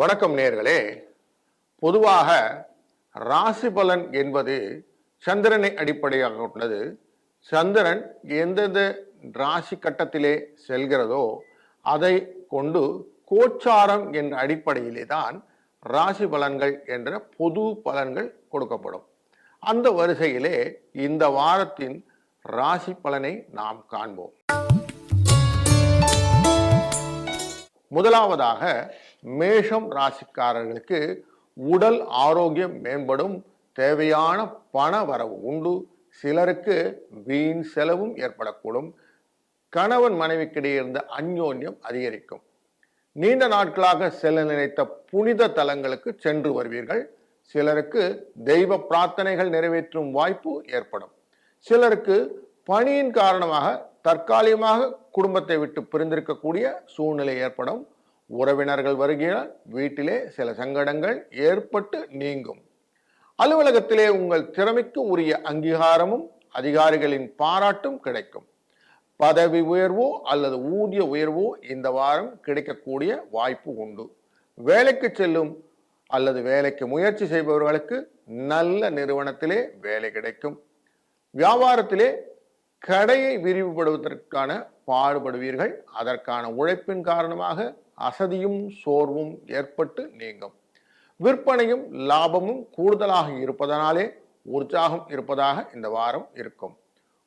வணக்கம் நேர்களே பொதுவாக ராசி பலன் என்பது சந்திரனை அடிப்படையாக கொண்டது சந்திரன் எந்தெந்த ராசி கட்டத்திலே செல்கிறதோ அதை கொண்டு கோச்சாரம் என்ற அடிப்படையிலே தான் ராசி பலன்கள் என்ற பொது பலன்கள் கொடுக்கப்படும். அந்த வரிசையிலே இந்த வாரத்தின் ராசி பலனை நாம் காண்போம். முதலாவதாக மேஷம் ராசிக்காரர்களுக்கு உடல் ஆரோக்கியம் மேம்படும் தேவையான பண வரவு உண்டு. சிலருக்கு வீண் செலவும் ஏற்படக்கூடும். கணவன் மனைவிக்கிடையே இருந்த அந்யோன்யம் அதிகரிக்கும். நீண்ட நாட்களாக செல்ல நினைத்த புனித தலங்களுக்கு சென்று வருவீர்கள். சிலருக்கு தெய்வ பிரார்த்தனைகள் நிறைவேற்றும் வாய்ப்பு ஏற்படும். சிலருக்கு பணியின் காரணமாக தற்காலிகமாக குடும்பத்தை விட்டு பிரிந்திருக்கக்கூடிய சூழ்நிலை ஏற்படும். உறவினர்கள் வருகிறார். வீட்டிலே சில சங்கடங்கள் ஏற்பட்டு நீங்கும். அலுவலகத்திலே உங்கள் திறமைக்கு உரிய அங்கீகாரமும் அதிகாரிகளின் பாராட்டும் கிடைக்கும். பதவி உயர்வோ அல்லது ஊதிய உயர்வோ இந்த வாரம் கிடைக்கக்கூடிய வாய்ப்பு உண்டு. வேலைக்கு செல்லும் அல்லது வேலைக்கு முயற்சி செய்பவர்களுக்கு நல்ல நிறுவனத்திலே வேலை கிடைக்கும். வியாபாரத்திலே கடையை விரிவுபடுவதற்கான பாடுபடுவீர்கள். அதற்கான உழைப்பின் காரணமாக அசதியும் சோர்வும் ஏற்பட்டு நீங்கும். விற்பனையும் லாபமும் கூடுதலாக இருப்பதனாலே உற்சாகம் இருப்பதாக இந்த வாரம் இருக்கும்.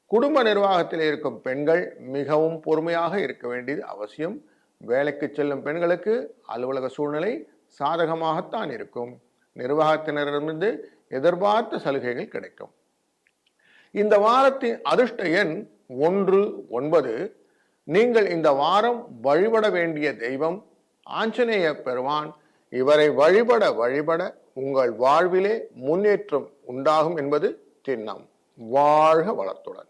குடும்ப நிர்வாகத்தில் இருக்கும் பெண்கள் மிகவும் பொறுமையாக இருக்க வேண்டியது அவசியம். வேலைக்கு செல்லும் பெண்களுக்கு அலுவலக சூழ்நிலை சாதகமாகத்தான் இருக்கும். நிர்வாகத்தினரிடமிருந்து எதிர்பார்த்த சலுகைகள் கிடைக்கும். இந்த வாரத்தின் அதிர்ஷ்ட எண் ஒன்று ஒன்பது. நீங்கள் இந்த வாரம் வழிபட வேண்டிய தெய்வம் ஆஞ்சநேய பெருமான். இவரை வழிபட வழிபட உங்கள் வாழ்விலே முன்னேற்றம் உண்டாகும் என்பது திண்ணம். வாழ்க வளத்துடன்.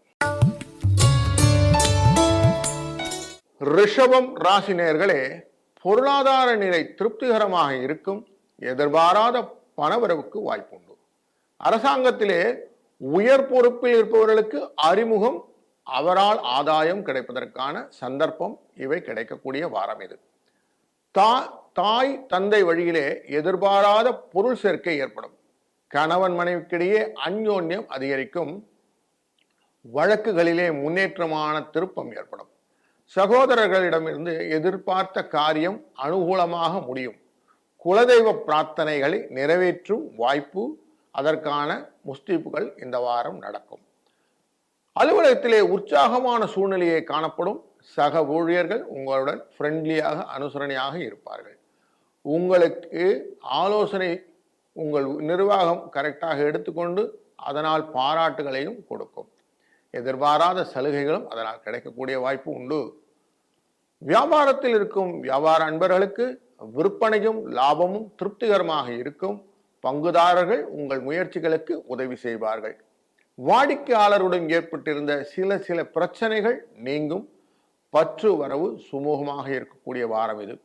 ரிஷபம் ராசினியர்களே பொருளாதார நிலை திருப்திகரமாக இருக்கும் எதிர்பாராத பணவரவுக்கு வாய்ப்புண்டு. அரசாங்கத்திலே உயர் பொறுப்பில் இருப்பவர்களுக்கு அறிமுகம் அவரால் ஆதாயம் கிடைப்பதற்கான சந்தர்ப்பம் இவை கிடைக்கக்கூடிய வாரம் இது. தா தாய் தந்தை வழியிலே எதிர்பாராத பொருள் சேர்க்கை ஏற்படும். கணவன் மனைவிக்கிடையே அந்யோன்யம் அதிகரிக்கும். வழக்குகளிலே முன்னேற்றமான திருப்பம் ஏற்படும். சகோதரர்களிடமிருந்து எதிர்பார்த்த காரியம் அனுகூலமாக முடியும். குலதெய்வ பிரார்த்தனைகளை நிறைவேற்றும் வாய்ப்பு அதற்கான முஸ்தீப்புகள் இந்த வாரம் நடக்கும். அலுவலகத்திலே உற்சாகமான சூழ்நிலையை காணப்படும். சக ஊழியர்கள் உங்களுடன் ஃப்ரெண்ட்லியாக அனுசரணையாக இருப்பார்கள். உங்களுக்கு ஆலோசனை உங்கள் நிர்வாகம் கரெக்டாக எடுத்துக்கொண்டு அதனால் பாராட்டுகளையும் கொடுக்கும். எதிர்பாராத சலுகைகளும் அதனால் கிடைக்கக்கூடிய வாய்ப்பு உண்டு. வியாபாரத்தில் இருக்கும் வியாபார அன்பர்களுக்கு விற்பனையும் லாபமும் திருப்திகரமாக இருக்கும். பங்குதாரர்கள் உங்கள் முயற்சிகளுக்கு உதவி செய்வார்கள். வாடிக்கையாளருடன் ஏற்பட்டிருந்த சில சில பிரச்சனைகள் நீங்கும். பற்று வரவு சுமூகமாக இருக்கக்கூடிய வாரம் இது.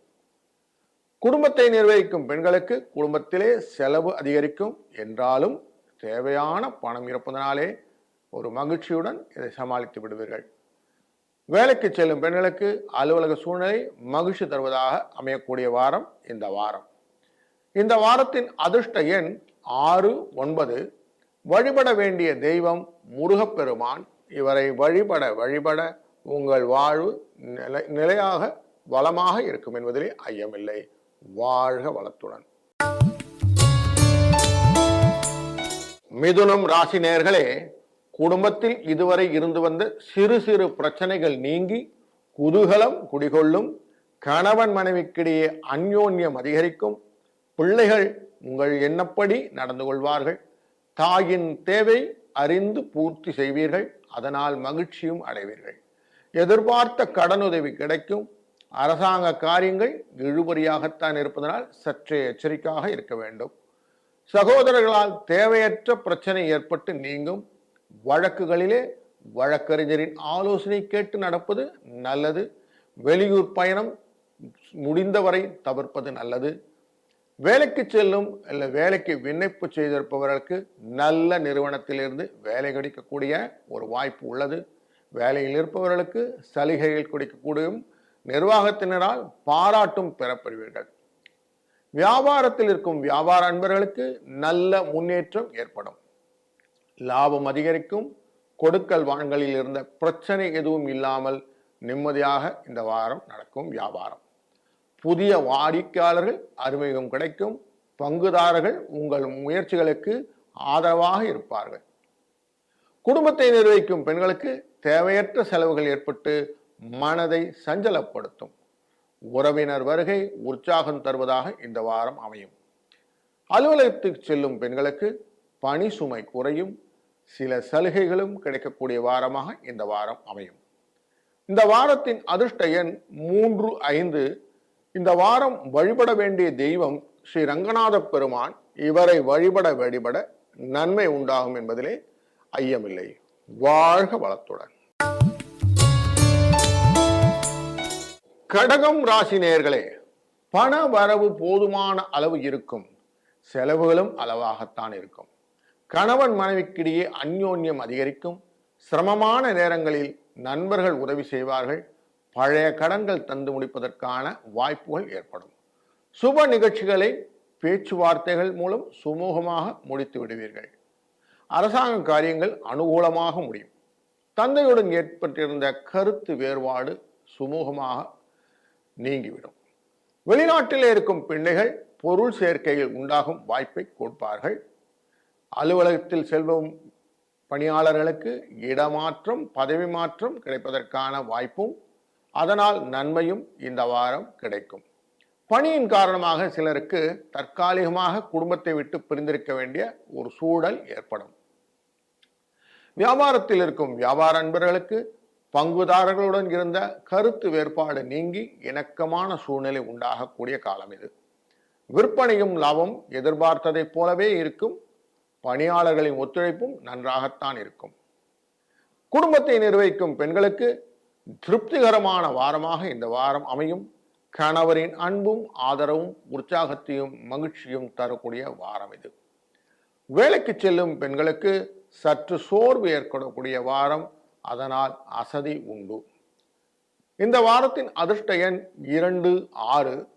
குடும்பத்தை நிர்வகிக்கும் பெண்களுக்கு குடும்பத்திலே செலவு அதிகரிக்கும். என்றாலும் தேவையான பணம் இருப்பதனாலே ஒரு மகிழ்ச்சியுடன் இதை சமாளித்து விடுவீர்கள். வேலைக்கு செல்லும் பெண்களுக்கு அலுவலக சூழ்நிலை மகிழ்ச்சி தருவதாக அமையக்கூடிய வாரம் இந்த வாரம். இந்த வாரத்தின் அதிர்ஷ்ட எண் ஆறு ஒன்பது. வழிபட வேண்டிய தெய்வம் முருகப்பெருமான். இவரை வழிபட வழிபட உங்கள் வாழ்வு நிலை நிலையாக வளமாக இருக்கும் என்பதிலே ஐயமில்லை. வாழ்க வளத்துடன். மிதுனம் ராசி நேர்களே குடும்பத்தில் இதுவரை இருந்து வந்த சிறு சிறு பிரச்சனைகள் நீங்கி குதூகலம் குடிகொள்ளும் கணவன் மனைவிக்கிடையே அந்யோன்யம் அதிகரிக்கும் பிள்ளைகள் உங்கள் எண்ணப்படி நடந்து கொள்வார்கள். தாயின் தேவை அறிந்து பூர்த்தி செய்வீர்கள் அதனால் மகிழ்ச்சியும் அடைவீர்கள். எதிர்பார்த்த கடனுதவி கிடைக்கும். அரசாங்க காரியங்கள் இழுபறியாகத்தான் இருப்பதனால் சற்றே எச்சரிக்கையாக இருக்க வேண்டும். சகோதரர்களால் தேவையற்ற பிரச்சனை ஏற்பட்டு நீங்கும். வழக்குகளிலே வழக்கறிஞரின் ஆலோசனை கேட்டு நடப்பது நல்லது. வெளியூர் பயணம் முடிந்தவரை தவிர்ப்பது நல்லது. வேலைக்கு செல்லும் இல்லை வேலைக்கு விண்ணப்பு செய்திருப்பவர்களுக்கு நல்ல நிறுவனத்திலிருந்து வேலை கிடைக்கக்கூடிய ஒரு வாய்ப்பு உள்ளது. வேலையில் இருப்பவர்களுக்கு சலுகைகள் கொடுக்கக்கூடிய நிர்வாகத்தினரால் பாராட்டும் பெறப்படுவீர்கள். வியாபாரத்தில் இருக்கும் வியாபார அன்பர்களுக்கு நல்ல முன்னேற்றம் ஏற்படும். லாபம் அதிகரிக்கும். கொடுக்கல் வாங்கலில் இருந்த பிரச்சனை எதுவும் இல்லாமல் நிம்மதியாக இந்த வாரம் நடக்கும் வியாபாரம். புதிய வாடிக்கையாளர்கள் அறிமுகம் கிடைக்கும். பங்குதாரர்கள் உங்கள் முயற்சிகளுக்கு ஆதரவாக இருப்பார்கள். குடும்பத்தை நிர்வகிக்கும் பெண்களுக்கு தேவையற்ற செலவுகள் ஏற்பட்டு மனதை சஞ்சலப்படுத்தும். உறவினர் வருகை உற்சாகம் தருவதாக இந்த வாரம் அமையும். அலுவலகத்துக்கு செல்லும் பெண்களுக்கு பணி சுமை குறையும். சில சலுகைகளும் கிடைக்கக்கூடிய வாரமாக இந்த வாரம் அமையும். இந்த வாரத்தின் அதிர்ஷ்ட எண் மூன்று ஐந்து இந்த வாரம் வழிபட வேண்டிய தெய்வம் ஸ்ரீ ரங்கநாத பெருமான். இவரை வழிபட வழிபட நன்மை உண்டாகும் என்பதிலே ஐயமில்லை. வாழ்க வளத்துடன். கடகம் ராசி நேர்களே பண வரவு போதுமான அளவு இருக்கும். செலவுகளும் அளவாகத்தான் இருக்கும். கணவன் மனைவிக்கிடையே அந்யோன்யம் அதிகரிக்கும். சிரமமான நேரங்களில் நண்பர்கள் உதவி செய்வார்கள். பழைய கடன்கள் தந்து முடிப்பதற்கான வாய்ப்புகள் ஏற்படும். சுப நிகழ்ச்சிகளை பேச்சுவார்த்தைகள் மூலம் சுமூகமாக முடித்து விடுவீர்கள். அரசாங்க காரியங்கள் அனுகூலமாக முடியும். தந்தையுடன் ஏற்பட்டிருந்த கருத்து வேறுபாடு சுமூகமாக நீங்கிவிடும். வெளிநாட்டில் இருக்கும் பிள்ளைகள் பொருள் சேர்க்கையில் உண்டாகும் வாய்ப்பை கொடுப்பார்கள். அலுவலகத்தில் செல்வம் பணியாளர்களுக்கு இடமாற்றம் பதவி மாற்றம் கிடைப்பதற்கான வாய்ப்பும் அதனால் நன்மையும் இந்த வாரம் கிடைக்கும். பணியின் காரணமாக சிலருக்கு தற்காலிகமாக குடும்பத்தை விட்டு பிரிந்திருக்க வேண்டிய ஒரு சூழல் ஏற்படும். வியாபாரத்தில் இருக்கும் வியாபார அன்பர்களுக்கு பங்குதாரர்களுடன் இருந்த கருத்து வேறுபாடு நீங்கி இணக்கமான சூழ்நிலை உண்டாகக்கூடிய காலம் இது. விற்பனையும் லாபம் எதிர்பார்த்ததைப் போலவே இருக்கும். பணியாளர்களின் ஒத்துழைப்பும் நன்றாகத்தான் இருக்கும். குடும்பத்தை நிர்வகிக்கும் பெண்களுக்கு திருப்திகரமான வாரமாக இந்த வாரம் அமையும். கணவரின் அன்பும் ஆதரவும் உற்சாகத்தையும் மகிழ்ச்சியும் தரக்கூடிய வாரம் இது. வேலைக்கு செல்லும் பெண்களுக்கு சற்று சோர்வு ஏற்படக்கூடிய வாரம். அதனால் அசதி உண்டு. இந்த வாரத்தின் அதிர்ஷ்ட எண் இரண்டு ஆறு.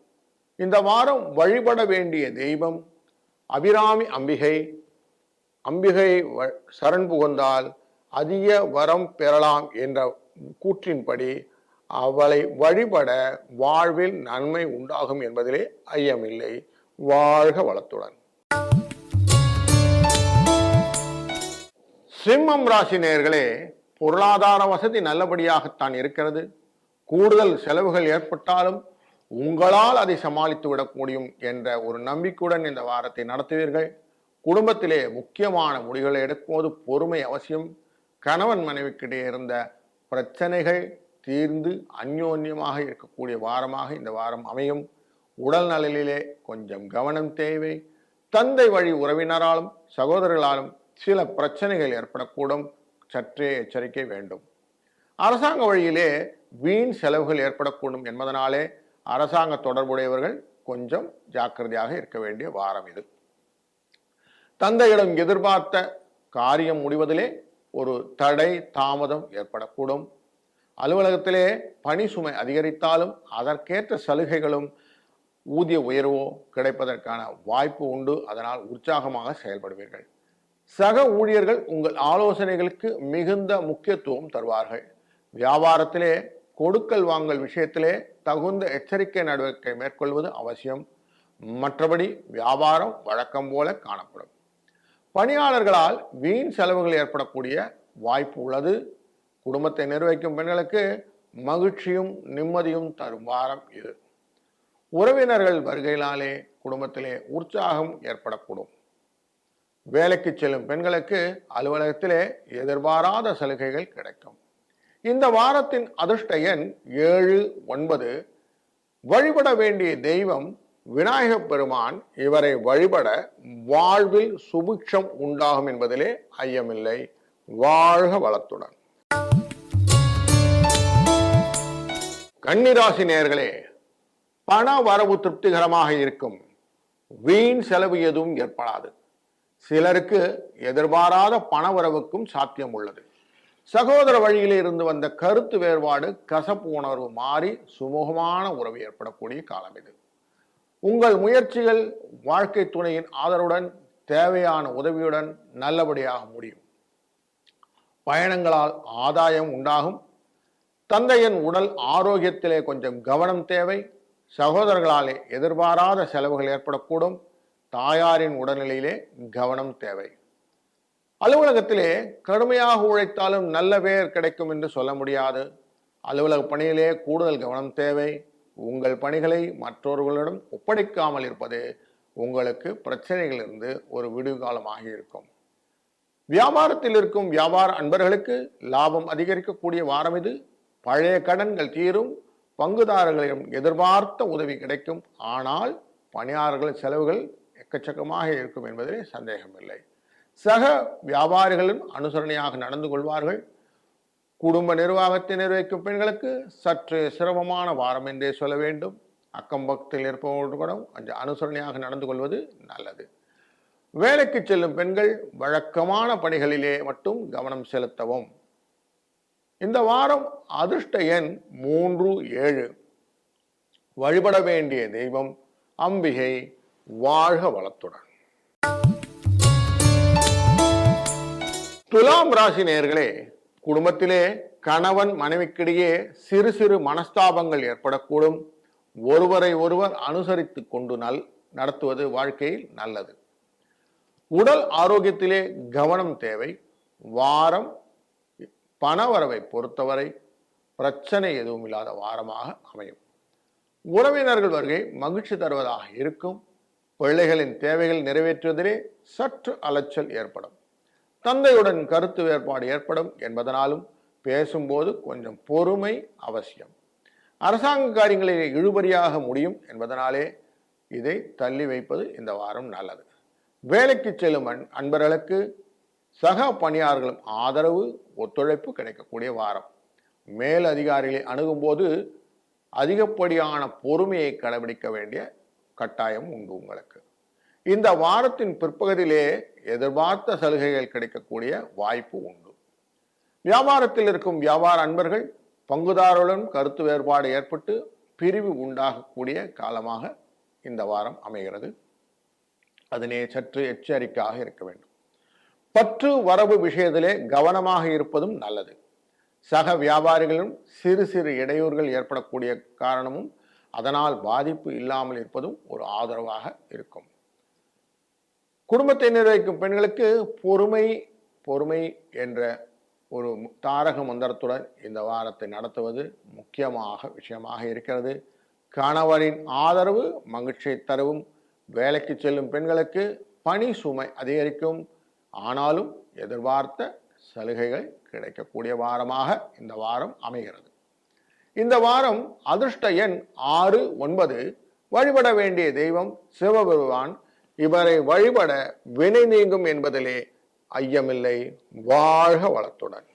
இந்த வாரம் வழிபட வேண்டிய தெய்வம் அபிராமி அம்பிகை. அம்பிகை வ- சரண் புகுந்தால் அதிக வரம் பெறலாம் என்ற கூற்றின்படி அவளை வழிபட வாழ்வில் நன்மை உண்டாகும் என்பதிலே ஐயமில்லை. வாழ்க வளத்துடன். சிம்மம் ராசி நேர்களே பொருளாதார வசதி நல்லபடியாகத்தான் இருக்கிறது. கூடுதல் செலவுகள் ஏற்பட்டாலும் உங்களால் அதை சமாளித்து விட முடியும் என்ற ஒரு நம்பிக்கையுடன் இந்த வாரத்தை நடத்துவீர்கள். குடும்பத்திலே முக்கியமான முடிவுகளை எடுக்கும்போது பொறுமை அவசியம். கணவன் மனைவிக்கிடையே இருந்த பிரச்சனைகள் தீர்ந்து அந்யோன்யமாக இருக்கக்கூடிய வாரமாக இந்த வாரம் அமையும். உடல் நலனிலே கொஞ்சம் கவனம் தேவை. தந்தை வழி உறவினராலும் சகோதரர்களாலும் சில பிரச்சனைகள் ஏற்படக்கூடும். சற்றே எச்சரிக்கை வேண்டும். அரசாங்க வழியிலே வீண் செலவுகள் ஏற்படக்கூடும் என்பதனாலே அரசாங்க தொடர்புடையவர்கள் கொஞ்சம் ஜாக்கிரதையாக இருக்க வேண்டிய வாரம் இது. தந்தையிடம் எதிர்பார்த்த காரியம் முடிவதிலே ஒரு தடை தாமதம் ஏற்படக்கூடும். அலுவலகத்திலே பணி சுமை அதிகரித்தாலும் அதற்கேற்ற சலுகைகளும் ஊதிய உயர்வோ கிடைப்பதற்கான வாய்ப்பு உண்டு. அதனால் உற்சாகமாக செயல்படுவீர்கள். சக ஊழியர்கள் உங்கள் ஆலோசனைகளுக்கு மிகுந்த முக்கியத்துவம் தருவார்கள். வியாபாரத்திலே கொடுக்கல் வாங்கல் விஷயத்திலே தகுந்த எச்சரிக்கை நடவடிக்கை மேற்கொள்வது அவசியம். மற்றபடி வியாபாரம் வழக்கம் போல காணப்படும். பணியாளர்களால் வீண் செலவுகள் ஏற்படக்கூடிய வாய்ப்பு உள்ளது. குடும்பத்தை நிர்வகிக்கும் பெண்களுக்கு மகிழ்ச்சியும் நிம்மதியும் தரும் வாரம் இது. உறவினர்கள் வருகையினாலே குடும்பத்திலே உற்சாகம் ஏற்படக்கூடும். வேலைக்கு செல்லும் பெண்களுக்கு அலுவலகத்திலே எதிர்பாராத சலுகைகள் கிடைக்கும். இந்த வாரத்தின் அதிர்ஷ்ட எண் ஏழு ஒன்பது. வழிபட வேண்டிய தெய்வம் விநாயகப் பெருமான் இவரை வழிபட வாழ்வில் சுபிக்ஷம் உண்டாகும் என்பதிலே ஐயமில்லை. வாழ்க வளத்துடன். கன்னிராசி நேர்களே பண வரவு திருப்திகரமாக இருக்கும். வீண் செலவு எதுவும் ஏற்படாது. சிலருக்கு எதிர்பாராத பண வரவுக்கும் சாத்தியம் உள்ளது. சகோதர வழியிலே இருந்து வந்த கருத்து வேறுபாடு கசப்பு உணர்வு மாறி சுமூகமான உறவு ஏற்படக்கூடிய காலம் இது. உங்கள் முயற்சிகள் வாழ்க்கை துணையின் ஆதரவுடன் தேவையான உதவியுடன் நல்லபடியாக முடியும். பயணங்களால் ஆதாயம் உண்டாகும். தந்தையின் உடல் ஆரோக்கியத்திலே கொஞ்சம் கவனம் தேவை. சகோதரர்களாலே எதிர்பாராத செலவுகள் ஏற்படக்கூடும். தாயாரின் உடல்நிலையிலே கவனம் தேவை. அலுவலகத்திலே கடுமையாக உழைத்தாலும் நல்ல பெயர் கிடைக்கும் என்று சொல்ல முடியாது. அலுவலக பணியிலே கூடுதல் கவனம் தேவை. உங்கள் பணிகளை மற்றவர்களிடம் ஒப்படைக்காமல் இருப்பது உங்களுக்கு பிரச்சனைகளிலிருந்து ஒரு விடுகாலமாக இருக்கும் வியாபாரத்தில் இருக்கும் வியாபார அன்பர்களுக்கு லாபம் அதிகரிக்கக்கூடிய வாரம் இது. பழைய கடன்கள் தீரும். பங்குதாரர்களிடம் எதிர்பார்த்த உதவி கிடைக்கும். ஆனால் பணியாளர்களின் செலவுகள் எக்கச்சக்கமாக இருக்கும் என்பதிலே சந்தேகமில்லை. சக வியாபாரிகளும் அனுசரணையாக நடந்து கொள்வார்கள். குடும்ப நிர்வாகத்தை நிர்வகிக்கும் பெண்களுக்கு சற்று சிரமமான வாரம் என்றே சொல்ல வேண்டும். அக்கம் பக்கத்தில் இருப்பவர்களுடன் கொஞ்சம் அனுசரணையாக நடந்து கொள்வது நல்லது. வேலைக்கு செல்லும் பெண்கள் வழக்கமான பணிகளிலே மட்டும் கவனம் செலுத்தவும். இந்த வாரம் அதிர்ஷ்ட எண் மூன்று ஏழு. வழிபட வேண்டிய தெய்வம் அம்பிகை வாழ்க வளத்துடன். துலாம் ராசி நேயர்களே குடும்பத்திலே கணவன் மனைவிக்கிடையே சிறு சிறு மனஸ்தாபங்கள் ஏற்படக்கூடும். ஒருவரை ஒருவர் அனுசரித்து கொண்டு நல் நடத்துவது வாழ்க்கையில் நல்லது. உடல் ஆரோக்கியத்திலே கவனம் தேவை. வாரம் பணவரவை பொறுத்தவரை பிரச்சனை எதுவும் இல்லாத வாரமாக அமையும். உறவினர்கள் வருகை மகிழ்ச்சி தருவதாக இருக்கும். பிள்ளைகளின் தேவைகள் நிறைவேற்றுவதிலே சற்று அலைச்சல் ஏற்படும். தந்தையுடன் கருத்து வேறுபாடு ஏற்படும் என்பதனாலும் பேசும்போது கொஞ்சம் பொறுமை அவசியம். அரசாங்க காரியங்களில் இழுபறியாக முடியும் என்பதனாலே இதை தள்ளி வைப்பது இந்த வாரம் நல்லது. வேலைக்கு செல்லும் அன்பர்களுக்கு சக பணியாளர்களும் ஆதரவு ஒத்துழைப்பு கிடைக்கக்கூடிய வாரம். மேல் அதிகாரிகளை அணுகும்போது அதிகப்படியான பொறுமையை கடைபிடிக்க வேண்டிய கட்டாயம் உண்டு உங்களுக்கு. இந்த வாரத்தின் பிற்பகுதியிலே எதிர்பார்த்த சலுகைகள் கிடைக்கக்கூடிய வாய்ப்பு உண்டு. வியாபாரத்தில் இருக்கும் வியாபார அன்பர்கள் பங்குதாரர்களுடன் கருத்து வேறுபாடு ஏற்பட்டு பிரிவு உண்டாகக்கூடிய காலமாக இந்த வாரம் அமைகிறது. அதனே சற்று எச்சரிக்கையாக இருக்க வேண்டும். பற்று வரவு விஷயத்திலே கவனமாக இருப்பதும் நல்லது. சக வியாபாரிகளும் சிறு சிறு இடையூறுகள் ஏற்படக்கூடிய காரணமும் அதனால் பாதிப்பு இல்லாமல் இருப்பதும் ஒரு ஆதரவாக இருக்கும். குடும்பத்தை நிர்வகிக்கும் பெண்களுக்கு பொறுமை பொறுமை என்ற ஒரு தாரக மந்திரத்துடன் இந்த வாரத்தை நடத்துவது முக்கியமாக விஷயமாக இருக்கிறது. கணவரின் ஆதரவு மகிழ்ச்சியை தரவும். வேலைக்கு செல்லும் பெண்களுக்கு பணி சுமை அதிகரிக்கும். ஆனாலும் எதிர்பார்த்த சலுகைகள் கிடைக்கக்கூடிய வாரமாக இந்த வாரம் அமைகிறது. இந்த வாரம் அதிர்ஷ்ட எண் ஆறு ஒன்பது. வழிபட வேண்டிய தெய்வம் சிவபெருவான் இவரை வழிபட வினை நீங்கும் என்பதிலே ஐயமில்லை வாழ்க வளத்துடன்.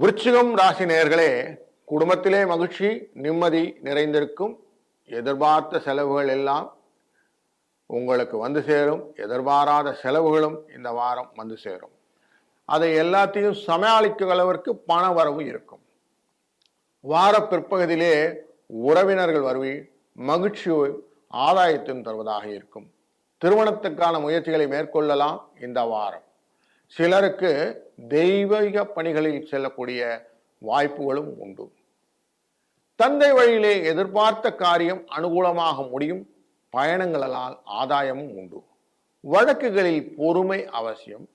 விருச்சிகம் ராசி நேர்களே குடும்பத்திலே மகிழ்ச்சி நிம்மதி நிறைந்திருக்கும். எதிர்பார்த்த செலவுகள் எல்லாம் உங்களுக்கு வந்து சேரும். எதிர்பாராத செலவுகளும் இந்த வாரம் வந்து சேரும். அதை எல்லாத்தையும் சமாளிக்கும் அளவிற்கு பண வரவு இருக்கும். வார பிற்பகுதியிலே உறவினர்கள் வருவி மகிழ்ச்சியும் ஆதாயத்தையும் தருவதாக இருக்கும். திருமணத்துக்கான முயற்சிகளை மேற்கொள்ளலாம் இந்த வாரம். சிலருக்கு தெய்வீக பணிகளில் செல்லக்கூடிய வாய்ப்புகளும் உண்டு. தந்தை வழியிலே எதிர்பார்த்த காரியம் அனுகூலமாக முடியும். பயணங்களால் ஆதாயமும் உண்டு. வழக்குகளில் பொறுமை அவசியம்.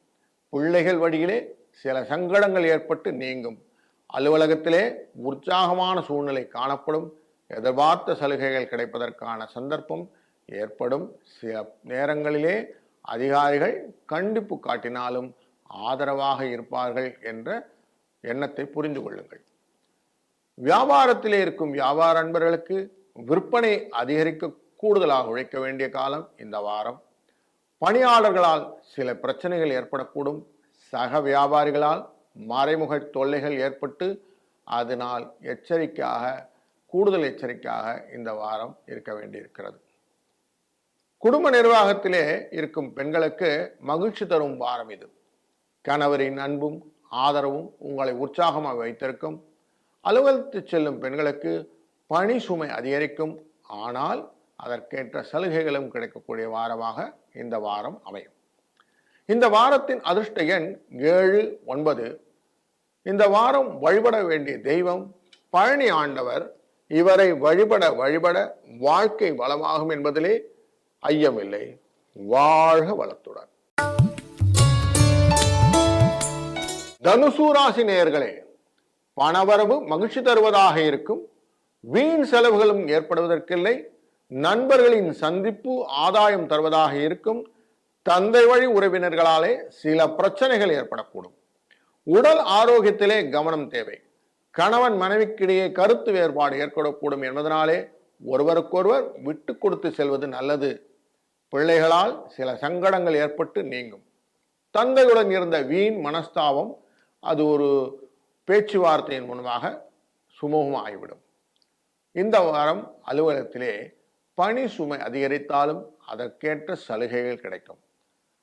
பிள்ளைகள் வழியிலே சில சங்கடங்கள் ஏற்பட்டு நீங்கும். அலுவலகத்திலே உற்சாகமான சூழ்நிலை காணப்படும். எதிர்பார்த்த சலுகைகள் கிடைப்பதற்கான சந்தர்ப்பம் ஏற்படும். சில நேரங்களிலே அதிகாரிகள் கண்டிப்பு காட்டினாலும் ஆதரவாக இருப்பார்கள் என்ற எண்ணத்தை புரிந்து கொள்ளுங்கள். வியாபாரத்திலே இருக்கும் வியாபார அன்பர்களுக்கு விற்பனை அதிகரிக்க கூடுதலாக உழைக்க வேண்டிய காலம் இந்த வாரம். பணியாளர்களால் சில பிரச்சனைகள் ஏற்படக்கூடும். சக வியாபாரிகளால் மறைமுக தொல்லைகள் ஏற்பட்டு அதனால் எச்சரிக்கையாக கூடுதல் எச்சரிக்கையாக இந்த வாரம் இருக்க வேண்டியிருக்கிறது. குடும்ப நிர்வாகத்திலே இருக்கும் பெண்களுக்கு மகிழ்ச்சி தரும் வாரம் இது. கணவரின் அன்பும் ஆதரவும் உங்களை உற்சாகமாக வைத்திருக்கும். அலுவலகத்து செல்லும் பெண்களுக்கு பணி சுமை அதிகரிக்கும். ஆனால் அதற்கேற்ற சலுகைகளும் கிடைக்கக்கூடிய வாரமாக இந்த வாரம் அமையும். இந்த வாரத்தின் அதிர்ஷ்ட எண் ஏழு ஒன்பது. இந்த வாரம் வழிபட வேண்டிய தெய்வம் பழனி ஆண்டவர் இவரை வழிபட வழிபட வாழ்க்கை வளமாகும் என்பதிலே ஐயமில்லை. வாழ்க வளத்துடன். தனுசூராசி நேயர்களே பணவரவு மகிழ்ச்சி தருவதாக இருக்கும். வீண் செலவுகளும் ஏற்படுவதற்கில்லை. நண்பர்களின் சந்திப்பு ஆதாயம் தருவதாக இருக்கும். தந்தை வழி உறவினர்களாலே சில பிரச்சனைகள் ஏற்படக்கூடும். உடல் ஆரோக்கியத்திலே கவனம் தேவை. கணவன் மனைவிக்கிடையே கருத்து வேறுபாடு ஏற்படக்கூடும் என்பதனாலே ஒருவருக்கொருவர் விட்டு கொடுத்து செல்வது நல்லது. பிள்ளைகளால் சில சங்கடங்கள் ஏற்பட்டு நீங்கும். தந்தையுடன் இருந்த வீண் மனஸ்தாபம் அது ஒரு பேச்சுவார்த்தையின் மூலமாக சுமூகமாகிவிடும். இந்த வாரம் அலுவலகத்திலே பணி சுமை அதிகரித்தாலும் அதற்கேற்ற சலுகைகள் கிடைக்கும்.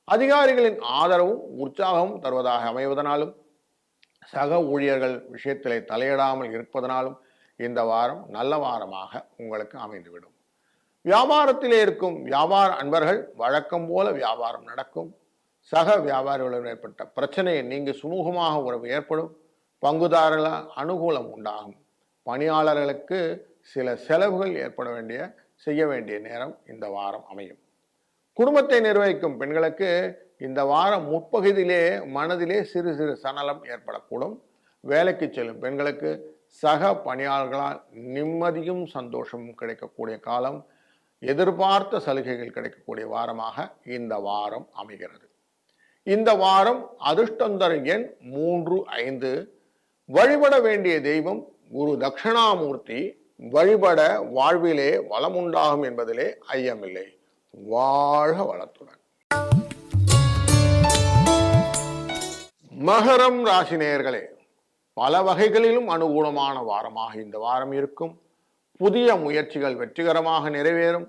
அதிகாரிகளின் ஆதரவும் உற்சாகமும் தருவதாக அமைவதனாலும் சக ஊழியர்கள் விஷயத்திலே தலையிடாமல் இருப்பதனாலும் இந்த வாரம் நல்ல வாரமாக உங்களுக்கு அமைந்துவிடும். வியாபாரத்திலே இருக்கும் வியாபார அன்பர்கள் வழக்கம் போல வியாபாரம் நடக்கும். சக வியாபாரிகளுடன் ஏற்பட்ட பிரச்சனையை நீங்க சுமூகமாக உறவு ஏற்படும். பங்குதாரர்கள அனுகூலம் உண்டாகும். பணியாளர்களுக்கு சில செலவுகள் ஏற்பட வேண்டிய செய்ய வேண்டிய நேரம் இந்த வாரம் அமையும். குடும்பத்தை நிர்வகிக்கும் பெண்களுக்கு இந்த வாரம் முற்பகுதியிலே மனதிலே சிறு சிறு சணலம் ஏற்படக்கூடும். வேலைக்கு செல்லும் பெண்களுக்கு சக பணியாளர்களால் நிம்மதியும் சந்தோஷமும் கிடைக்கக்கூடிய காலம் எதிர்பார்த்த சலுகைகள் கிடைக்கக்கூடிய வாரமாக இந்த வாரம் அமைகிறது. இந்த வாரம் அதிர்ஷ்டந்தர் எண் மூன்று ஐந்து. வழிபட வேண்டிய தெய்வம் குரு தட்சிணாமூர்த்தி. வழிபட வாழ்விலே வளம் உண்டாகும் என்பதிலே ஐயமில்லை. வாழ்க வளத்துடன். மகரம் ராசி நேயர்களே பல வகைகளிலும் அனுகூலமான வாரமாக இந்த வாரம் இருக்கும். புதிய முயற்சிகள் வெற்றிகரமாக நிறைவேறும்.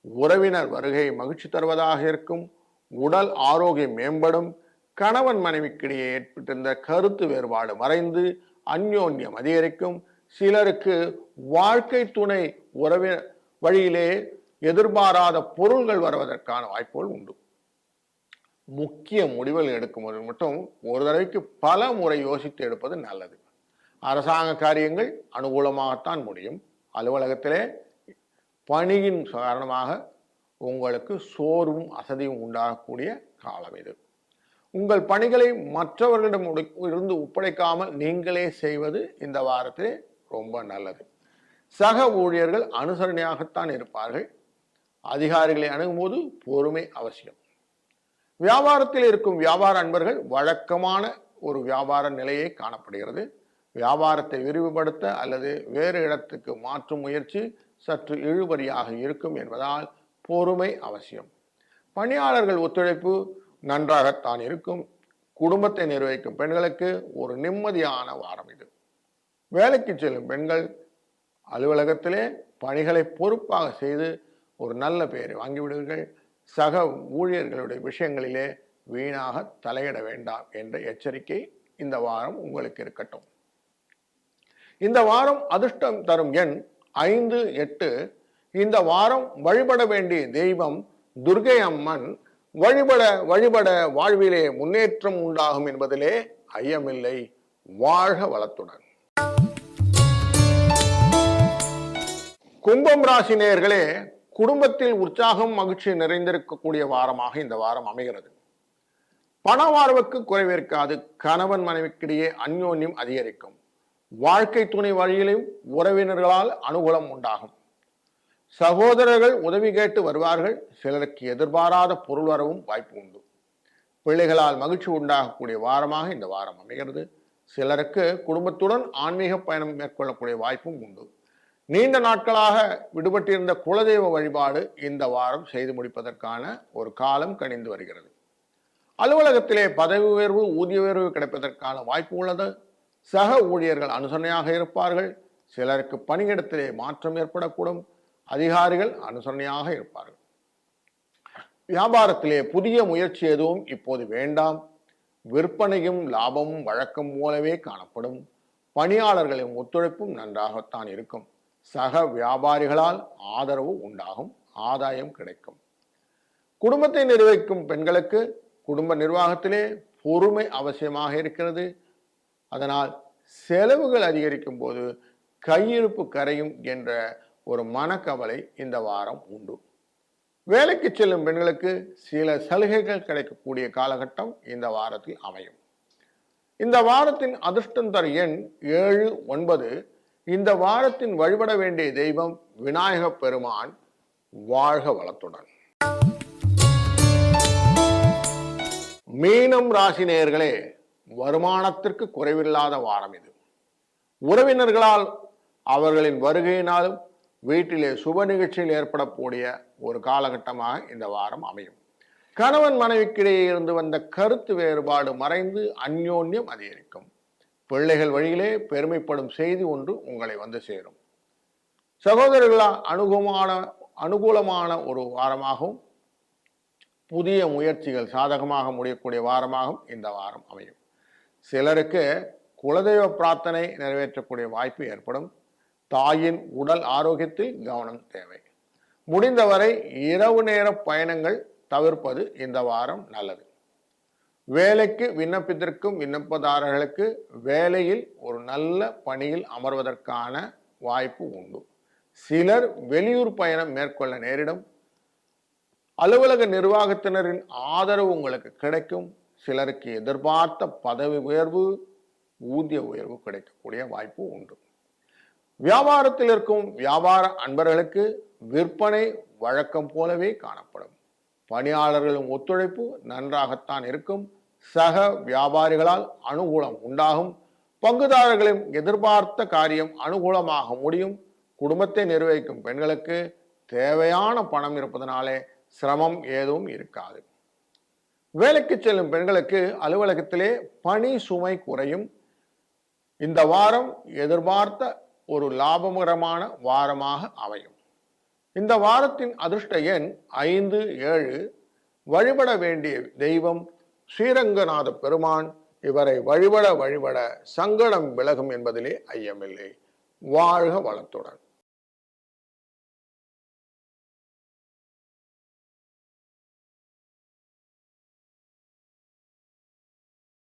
உறவினர் வருகை மகிழ்ச்சி தருவதாக இருக்கும். உடல் ஆரோக்கியம் மேம்படும். கணவன் மனைவிக்கிடையே ஏற்பட்டிருந்த கருத்து வேறுபாடு மறைந்து அந்யோன்யம் அதிகரிக்கும். சிலருக்கு வாழ்க்கை துணை உறவின வழியிலே எதிர்பாராத பொருள்கள் வருவதற்கான வாய்ப்புகள் உண்டு. முக்கிய முடிவுகள் எடுக்கும்போது மட்டும் ஒரு தடவைக்கு பல முறை யோசித்து எடுப்பது நல்லது. அரசாங்க காரியங்கள் அனுகூலமாகத்தான் முடியும். அலுவலகத்திலே பணியின் காரணமாக உங்களுக்கு சோர்வும் அசதியும் உண்டாகக்கூடிய காலம் இது. உங்கள் பணிகளை மற்றவர்களிடம் உடை- இருந்து ஒப்படைக்காமல் நீங்களே செய்வது இந்த வாரத்திலே ரொம்ப நல்லது. சக ஊழியர்கள் அனுசரணையாகத்தான் இருப்பார்கள். அதிகாரிகளை அணுகும்போது பொறுமை அவசியம். வியாபாரத்தில் இருக்கும் வியாபார அன்பர்கள் வழக்கமான ஒரு வியாபார நிலையை காணப்படுகிறது. வியாபாரத்தை விரிவுபடுத்த அல்லது வேறு இடத்துக்கு மாற்றும் முயற்சி சற்று இழுபறியாக இருக்கும் என்பதால் பொறுமை அவசியம். பணியாளர்கள் ஒத்துழைப்பு நன்றாகத்தான் இருக்கும். குடும்பத்தை நிர்வகிக்கும் பெண்களுக்கு ஒரு நிம்மதியான வாரம் இது. வேலைக்கு செல்லும் பெண்கள் அலுவலகத்திலே பணிகளை பொறுப்பாக செய்து ஒரு நல்ல பெயரை வாங்கிவிடுவீர்கள். சக ஊழியர்களுடைய விஷயங்களிலே வீணாக தலையிட வேண்டாம் என்ற எச்சரிக்கை இந்த வாரம் உங்களுக்கு இருக்கட்டும். இந்த வாரம் அதிர்ஷ்டம் தரும் எண் ஐந்து எட்டு. இந்த வாரம் வழிபட வேண்டிய தெய்வம் துர்கை அம்மன். வழிபட வழிபட வாழ்விலே முன்னேற்றம் உண்டாகும் என்பதிலே ஐயமில்லை. வாழ்க வளத்துடன். கும்பம் ராசி நேர்களே குடும்பத்தில் உற்சாகம் மகிழ்ச்சி நிறைந்திருக்கக்கூடிய வாரமாக இந்த வாரம் அமைகிறது. பண வாழ்வுக்கு குறைவிருக்காது. கணவன் மனைவிக்கிடையே அந்யோன்யம் அதிகரிக்கும். வாழ்க்கை துணை வழியிலும் உறவினர்களால் அனுகூலம் உண்டாகும். சகோதரர்கள் உதவி கேட்டு வருவார்கள். சிலருக்கு எதிர்பாராத பொருள் வரவும் வாய்ப்பு உண்டு. பிள்ளைகளால் மகிழ்ச்சி உண்டாகக்கூடிய வாரமாக இந்த வாரம் அமைகிறது. சிலருக்கு குடும்பத்துடன் ஆன்மீக பயணம் மேற்கொள்ளக்கூடிய வாய்ப்பும் உண்டு. நீண்ட நாட்களாக விடுபட்டிருந்த குலதெய்வ வழிபாடு இந்த வாரம் செய்து முடிப்பதற்கான ஒரு காலம் கணிந்து வருகிறது. அலுவலகத்திலே பதவி உயர்வு ஊதிய உயர்வு கிடைப்பதற்கான வாய்ப்பு உள்ளது. சக ஊழியர்கள் அனுசரணையாக இருப்பார்கள். சிலருக்கு பணியிடத்திலே மாற்றம் ஏற்படக்கூடும். அதிகாரிகள் அனுசரணையாக இருப்பார்கள். வியாபாரத்திலே புதிய முயற்சி எதுவும் இப்போது வேண்டாம். விற்பனையும் லாபமும் வழக்கம் போலவே காணப்படும். பணியாளர்களின் ஒத்துழைப்பும் நன்றாகத்தான் இருக்கும். சக வியாபாரிகளால் ஆதரவு உண்டாகும் ஆதாயம் கிடைக்கும். குடும்பத்தை நிர்வகிக்கும் பெண்களுக்கு குடும்ப நிர்வாகத்திலே பொறுமை அவசியமாக இருக்கிறது. அதனால் செலவுகள் அதிகரிக்கும் போது கையிருப்பு கரையும் என்ற ஒரு மனக்கவலை இந்த வாரம் உண்டு. வேலைக்கு செல்லும் பெண்களுக்கு சில சலுகைகள் கிடைக்கக்கூடிய காலகட்டம் இந்த வாரத்தில் அமையும். இந்த வாரத்தின் அதிர்ஷ்டம் தர எண் ஏழு ஒன்பது இந்த வாரத்தின் வழிபட வேண்டிய தெய்வம் விநாயக பெருமான் வாழ்க வளத்துடன். மீனம் ராசி நேயர்களே வருமானத்திற்கு குறைவில்லாத வாரம் இது. உறவினர்களால் அவர்களின் வருகையினாலும் வீட்டிலே சுப நிகழ்ச்சியில் ஏற்படக்கூடிய ஒரு காலகட்டமாக இந்த வாரம் அமையும். கணவன் மனைவிக்கிடையே இருந்து வந்த கருத்து வேறுபாடு மறைந்து அந்யோன்யம் அதிகரிக்கும். பிள்ளைகள் வழியிலே பெருமைப்படும் செய்தி ஒன்று உங்களை வந்து சேரும். சகோதரர்களால் அனுகூலமான அனுகூலமான ஒரு வாரமாகவும் புதிய முயற்சிகள் சாதகமாக முடியக்கூடிய வாரமாகவும் இந்த வாரம் அமையும். சிலருக்கு குலதெய்வ பிரார்த்தனை நிறைவேற்றக்கூடிய வாய்ப்பு ஏற்படும். தாயின் உடல் ஆரோக்கியத்தில் கவனம் தேவை. முடிந்தவரை இரவு நேர பயணங்கள் தவிர்ப்பது இந்த வாரம் நல்லது. வேலைக்கு விண்ணப்பித்திருக்கும் விண்ணப்பதாரர்களுக்கு வேலையில் ஒரு நல்ல பணியில் அமர்வதற்கான வாய்ப்பு உண்டு. சிலர் வெளியூர் பயணம் மேற்கொள்ள நேரிடும். அலுவலக நிர்வாகத்தினரின் ஆதரவு உங்களுக்கு கிடைக்கும். சிலருக்கு எதிர்பார்த்த பதவி உயர்வு ஊதிய உயர்வு கிடைக்கக்கூடிய வாய்ப்பு உண்டு. வியாபாரத்தில் இருக்கும் வியாபார அன்பர்களுக்கு விற்பனை வழக்கம் போலவே காணப்படும். பணியாளர்களின் ஒத்துழைப்பு நன்றாகத்தான் இருக்கும். சக வியாபாரிகளால் அனுகூலம் உண்டாகும். பங்குதாரர்களின் எதிர்பார்த்த காரியம் அனுகூலமாக முடியும். குடும்பத்தை நிர்வகிக்கும் பெண்களுக்கு தேவையான பணம் இருப்பதனாலே சிரமம் ஏதும் இருக்காது. வேலைக்கு செல்லும் பெண்களுக்கு அலுவலகத்திலே பணி சுமை குறையும். இந்த வாரம் எதிர்பார்த்த ஒரு லாபகரமான வாரமாக அமையும். இந்த வாரத்தின் அதிர்ஷ்ட எண் ஐந்து ஏழு. வழிபட வேண்டிய தெய்வம் ஸ்ரீரங்கநாத பெருமான் இவரை வழிபட வழிபட சங்கடம் விலகும் என்பதிலே ஐயமில்லை. வாழ்க வளத்துடன்.